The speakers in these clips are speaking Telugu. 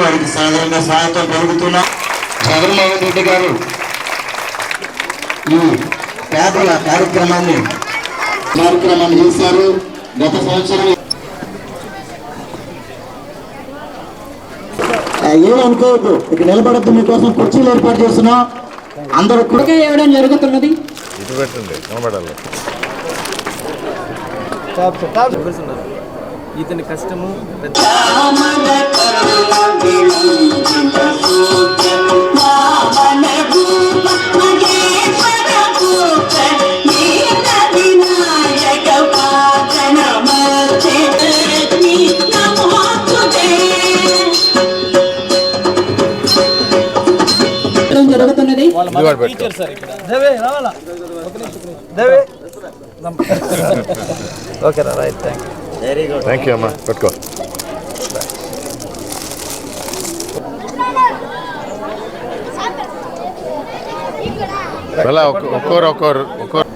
వారికి సాధారణ సహాయంతో పలుకుతున్నాం జగన్మోహన్ రెడ్డి గారు ఈ పేదల కార్యక్రమాన్ని కార్యక్రమాన్ని చేశారు. గత సంవత్సరం ఏమనుకోవద్దు ఇక నిలబడద్దు మీకోసం కుర్చీలు ఏర్పాటు చేస్తున్నాం. అందరూ కూడా ఇవ్వడం జరుగుతున్నది? ఇటు పెట్టండి కనబడాలి ఇతని కష్టము టీచర్ సార్ ఇక్కడ. దేవే రావాలా? ఒక నిమిషం దేవే? ఓకే రా right thank you thank you అమ్మా. పెట్టుకో. వెళ్ళా ఒక్కోరు ఒక్కోరు ఒక్కోరు.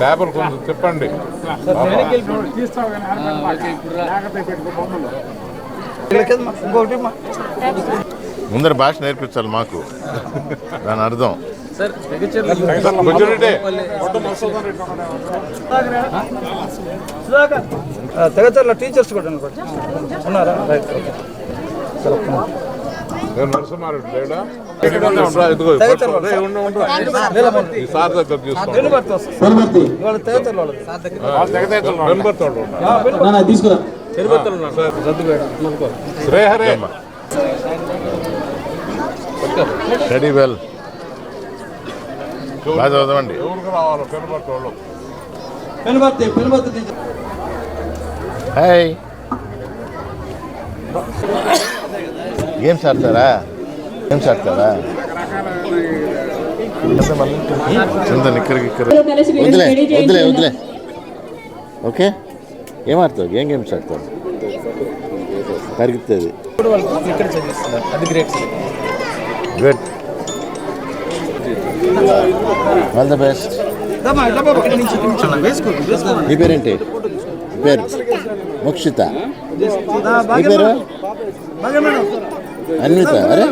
పేపర్ కొంచెం చెప్పండి ముందర భాష నేర్పించాలి మాకు. దాని అర్థం. తెగచర్ల టీచర్స్ కూడా ఉన్నారు. రైట్ తీసుకురా. తిరుపతిలో స్టడీ వెల్ బాగా చదవండి హాయ్ గేమ్స్ ఆడతారా గేమ్స్ ఆడతారా కింద నిక్కరికి వదిలే వదిలే. వదిలే. ఓకే? ఏం ఆడతావు ఏం గేమ్స్ ఆడతావు అది great sir good all the best నీ పేరేంటి? పేరు? మోక్షిత. నీ పేరు? అన్విత. అరే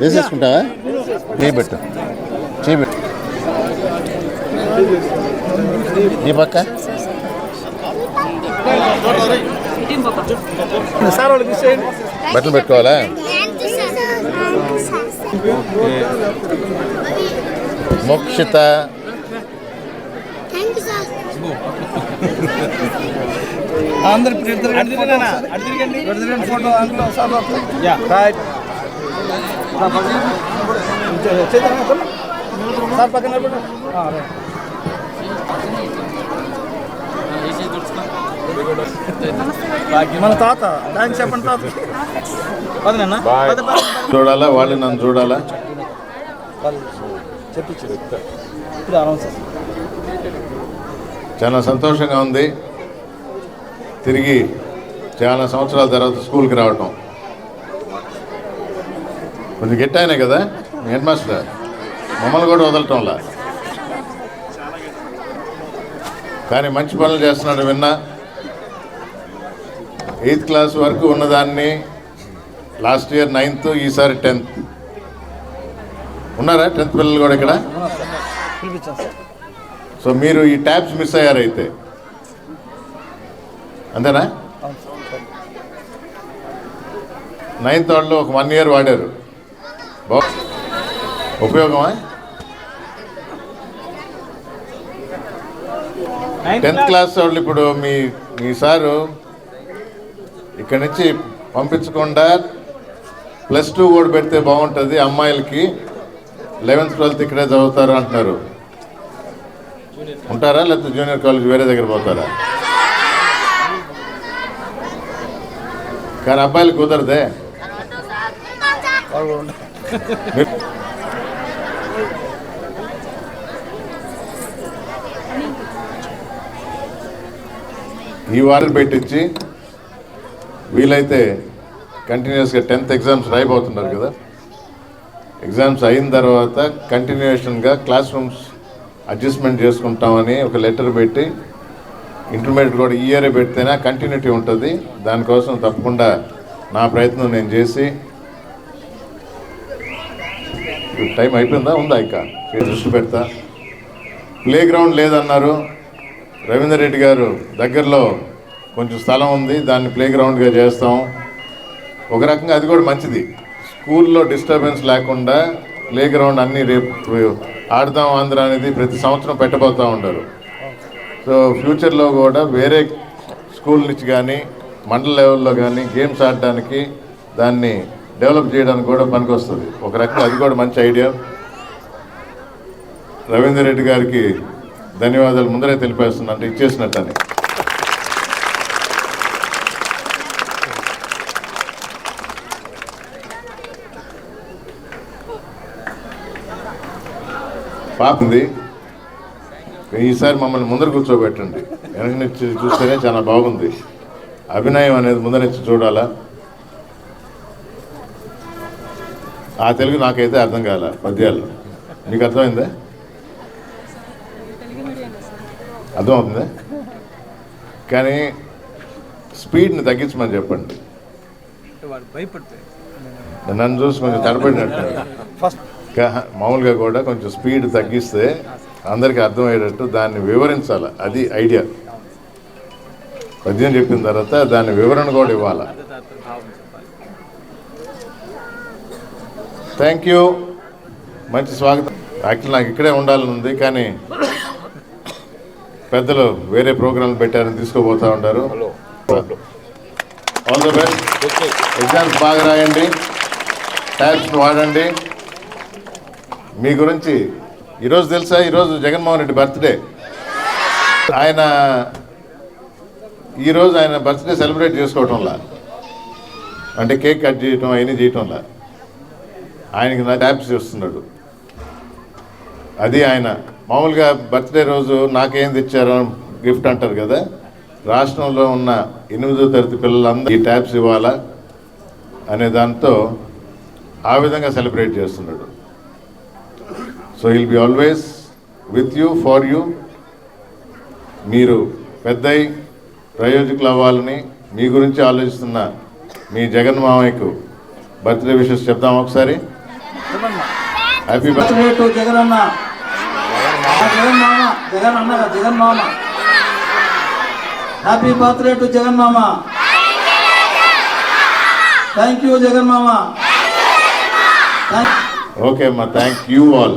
వేసేసుకుంటావా? చేయబెట్టు చేయబెట్టు నీ పక్క? బట్టలు పెట్టుకోవాలా? మోక్షిత. అందరు ఫోటో అందులో సార్ యా. రైట్. సార్ పక్కన. మన తాత థ్యాంక్స్ చెప్పండి తాత. చూడాలా? వాళ్ళు నన్ను చూడాలా? చాలా సంతోషంగా ఉంది. తిరిగి చాలా సంవత్సరాల తర్వాత స్కూల్కి రావటం. కొంచెం గట్టాయినాయి కదా? మీ హెడ్ మాస్టర్. మమ్మల్ని కూడా వదలటంలా? కానీ మంచి పనులు చేస్తున్నాడు విన్నా. ఎయిత్ క్లాస్ వరకు ఉన్నదాన్ని లాస్ట్ ఇయర్ నైన్త్ ఈసారి టెన్త్. ఉన్నారా టెన్త్ పిల్లలు కూడా ఇక్కడ? సో మీరు ఈ ట్యాబ్స్ మిస్ అయ్యారైతే. అంతేనా? నైన్త్ వాళ్ళు ఒక వన్ ఇయర్ వాడారు. ఉపయోగమా? టెన్త్ క్లాస్ వాళ్ళు ఇప్పుడు మీ మీ సారు ఇక్కడి నుంచి పంపించకుండా ప్లస్ టూ కూడా పెడితే బాగుంటుంది అమ్మాయిలకి. లెవెన్త్ ట్వెల్త్ ఇక్కడే చదువుతారు అంటున్నారు. ఉంటారా లేకపోతే జూనియర్ కాలేజ్ వేరే దగ్గర పోతారా? కానీ అబ్బాయిలు కుదరదే. ఈ వారం పెట్టించి వీలైతే కంటిన్యూస్గా టెన్త్ ఎగ్జామ్స్ రాయిపోతున్నారు కదా. ఎగ్జామ్స్ అయిన తర్వాత కంటిన్యూషన్గా క్లాస్ రూమ్స్ అడ్జస్ట్మెంట్ చేసుకుంటామని ఒక లెటర్ పెట్టి ఇంటర్మీడియట్ కూడా ఈ పెడితేనే కంటిన్యూటీ ఉంటుంది. దానికోసం తప్పకుండా నా ప్రయత్నం నేను చేసి టైం అయిపోయిందా? ఉందా ఇంకా? దృష్టి పెడతా. ప్లే గ్రౌండ్ లేదన్నారు. రవీందర్ రెడ్డి గారు దగ్గరలో కొంచెం స్థలం ఉంది దాన్ని ప్లే గ్రౌండ్గా చేస్తాం. ఒక రకంగా అది కూడా మంచిది. స్కూల్లో డిస్టర్బెన్స్ లేకుండా ప్లే గ్రౌండ్ రేపు ఆడదాం ఆంధ్ర అనేది ప్రతి సంవత్సరం పెట్టబోతూ ఉంటారు సో ఫ్యూచర్లో కూడా వేరే స్కూల్ నుంచి కానీ మండల లెవెల్లో కానీ గేమ్స్ ఆడడానికి దాన్ని డెవలప్ చేయడానికి కూడా పనికొస్తుంది. ఒక రకంగా అది కూడా మంచి ఐడియా. రవీందర్ రెడ్డి గారికి ధన్యవాదాలు. ముందరే తెలిపేస్తున్నా అంటే ఇచ్చేసినట్టని. పాప ఉంది ఈసారి మమ్మల్ని ముందర కూర్చోబెట్టండి. వెనక నుంచి చూస్తేనే చాలా బాగుంది. అభినయం అనేది ముందర నుంచి చూడాలా? ఆ తెలుగు నాకైతే అర్థం కాల పద్యాలు. మీకు అర్థమైందా? అర్థమవుతుందా? కానీ స్పీడ్ని తగ్గించమని చెప్పండి. నన్ను చూసి కొంచెం తడబడినట్టు ఫస్ట్ మామూలుగా కూడా కొంచెం స్పీడ్ తగ్గిస్తే అందరికీ అర్థమయ్యేటట్టు దాన్ని వివరించాలి. అది ఐడియా. పద్యం చెప్పిన తర్వాత దాని వివరణ కూడా ఇవ్వాలి. థ్యాంక్ యూ మంచి స్వాగతం. యాక్చువల్ నాకు ఇక్కడే ఉండాలని ఉంది కానీ పెద్దలు వేరే ప్రోగ్రాంలు పెట్టారని తీసుకోబోతా ఉంటారు. ఆల్ ద బెస్ట్ ఎగ్జామ్స్ బాగా రాయండి. ట్యాబ్స్ని వాడండి. మీ గురించి ఈరోజు తెలుసా? ఈరోజు జగన్మోహన్ రెడ్డి బర్త్డే. ఆయన ఈరోజు ఆయన బర్త్డే సెలబ్రేట్ చేసుకోవటంలా. అంటే కేక్ కట్ చేయటం అవన్నీ చేయటంలా. ఆయనకి నా ట్యాప్స్ చేస్తున్నాడు. అది ఆయన మామూలుగా బర్త్డే రోజు నాకేం తెచ్చారో గిఫ్ట్ అంటారు కదా? రాష్ట్రంలో ఉన్న ఎనిమిదో తరగతి పిల్లలందరూ ఈ ట్యాప్స్ ఇవ్వాలా? అనే దాంతో ఆ విధంగా సెలబ్రేట్ చేస్తున్నాడు. So will be always with you for you మీరు పెద్దయి ప్రయోజకులు అవ్వాలని మీ గురించి ఆలోచిస్తున్న మీ జగన్ మామయ్యకు బర్త్డే విషెస్ చెప్దాం ఒకసారి. హ్యాపీ బర్త్డే టు జగన్ అన్న. జగన్ మామ జగన్ అన్న జగన్ మామ. హ్యాపీ బర్త్డే టు జగన్ మామ. థ్యాంక్ యూ జగన్ మామ. ఓకే అమ్మా థ్యాంక్ యూ ఆల్